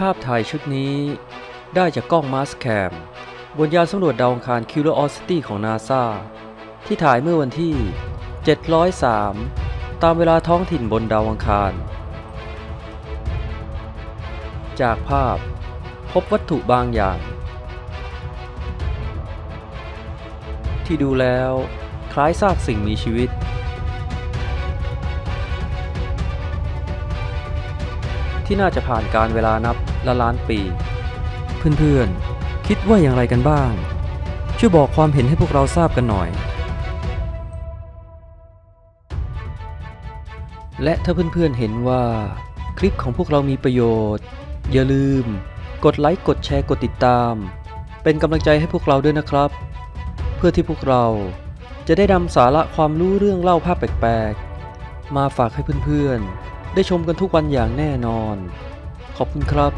ภาพถ่ายชุดนี้ได้จากกล้องมาสแคมบนยานสำรวจดาวอังคาร Curiosity ของ NASA ที่ถ่ายเมื่อวันที่ 703 ตามเวลาท้องถิ่นบนดาวอังคาร จากภาพพบวัตถุบางอย่าง ที่ดูแล้วคล้ายซากสิ่งมีชีวิต ที่น่าจะผ่านการเวลานับละล้านปี เพื่อนๆ คิดว่าอย่างไรกันบ้าง ช่วยบอกความเห็นให้พวกเราทราบกันหน่อย และถ้าเพื่อนๆเห็นว่า คลิปของพวกเรามีประโยชน์ อย่าลืม กดไลค์กดแชร์กดติดตาม เป็นกำลังใจให้พวกเราด้วยนะครับ เพื่อที่พวกเราจะได้นำสาระความรู้เรื่องเล่าภาพแปลกๆ มาฝากให้เพื่อนๆ ได้ชมกันทุกวันอย่างแน่นอน ขอบคุณครับ